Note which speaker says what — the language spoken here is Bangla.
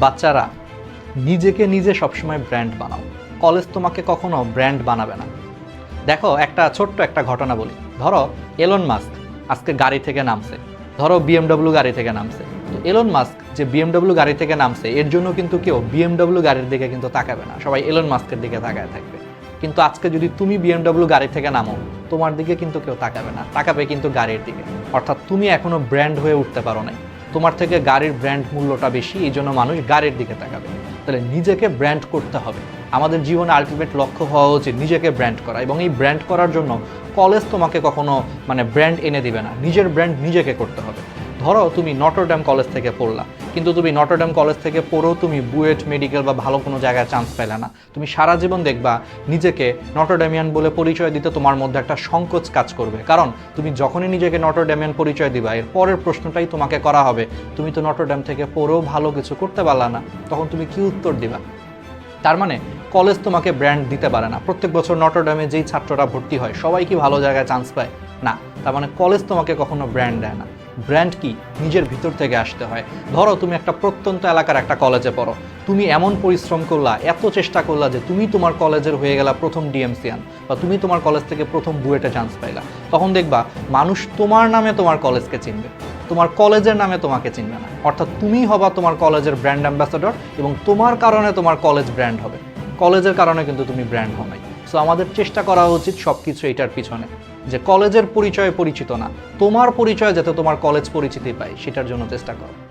Speaker 1: বাচ্চারা, নিজেকে নিজে সবসময় ব্র্যান্ড বানাও। কলেজ তোমাকে কখনো ব্র্যান্ড বানাবে না। দেখো, একটা ছোট্ট একটা ঘটনা বলি। ধরো এলন মাস্ক আজকে গাড়ি থেকে নামছে। ধরো বিএমডব্লিউ গাড়ি থেকে নামছে। তো এলন মাস্ক যে বিএমডব্লিউ গাড়ি থেকে নামছে, এর জন্য কিন্তু কেউ বিএমডব্লিউ গাড়ির দিকে কিন্তু তাকাবে না। সবাই এলন মাস্কের দিকে তাকায় থাকবে। কিন্তু আজকে যদি তুমি বিএমডব্লিউ গাড়ি থেকে নামো, তোমার দিকে কিন্তু কেউ তাকাবে না। তাকাবে কিন্তু গাড়ির দিকে। অর্থাৎ তুমি এখনও ব্র্যান্ড হয়ে উঠতে পারো নাই। তোমার থেকে গাড়ির ব্র্যান্ড মূল্যটা বেশি, এই জন্য মানুষ গাড়ির দিকে তাকাবে। তাহলে নিজেকে ব্র্যান্ড করতে হবে। আমাদের জীবনে আলটিমেট লক্ষ্য হওয়া উচিত নিজেকে ব্র্যান্ড করা এবং এই ব্র্যান্ড করার জন্য কলেজ তোমাকে কখনো মানে ব্র্যান্ড এনে দিবে না। নিজের ব্র্যান্ড নিজেকে করতে হবে। ধরো তুমি নটরড্যাম কলেজ থেকে পড়লা। কিন্তু তুমি নটরড্যাম কলেজ থেকে পড়েও তুমি বুয়েট, মেডিকেল বা ভালো কোনো জায়গায় চান্স পেলে না। তুমি সারা জীবন দেখবা নিজেকে নটরড্যামিয়ান বলে পরিচয় দিতে তোমার মধ্যে একটা সংকোচ কাজ করবে। কারণ তুমি যখনই নিজেকে নটরড্যামিয়ান পরিচয় দিবা, এর পরের প্রশ্নটাই তোমাকে করা হবে, তুমি তো নটরড্যাম থেকে পড়েও ভালো কিছু করতে পারলা না, তখন তুমি কি উত্তর দিবা? তার মানে কলেজ তোমাকে ব্র্যান্ড দিতে পারে না। প্রত্যেক বছর নটরডামে যেই ছাত্ররা ভর্তি হয়, সবাই কি ভালো জায়গায় চান্স পায়? না। তার মানে কলেজ তোমাকে কখনো ব্র্যান্ড দেয় না। ব্র্যান্ড কি? নিজের ভিতর থেকে আসতে হয়। ধরো তুমি একটা প্রত্যন্ত এলাকার একটা কলেজে পড়ো। তুমি এমন পরিশ্রম করলা, এত চেষ্টা করলা যে তুমি তোমার কলেজের হয়ে গেলা প্রথম ডিএমসিয়ান বা তুমি তোমার কলেজ থেকে প্রথম বুয়েটে চান্স পাইলা। তখন দেখবা মানুষ তোমার নামে তোমার কলেজকে চিনবে। তোমার কলেজের নামে তোমাকে চিনবে না। অর্থাৎ তুমি হবা তোমার কলেজের ব্র্যান্ড অ্যাম্বাসাডর এবং তোমার কারণে তোমার কলেজ ব্র্যান্ড হবে। কলেজের কারণে কিন্তু তুমি ব্র্যান্ড হও নাই। সো আমাদের চেষ্টা করা উচিত সব কিছু এটার পিছনে, যে কলেজের পরিচয় পরিচিত না, তোমার পরিচয় যাতে তোমার কলেজ পরিচিতি পায়, সেটার জন্য চেষ্টা করো।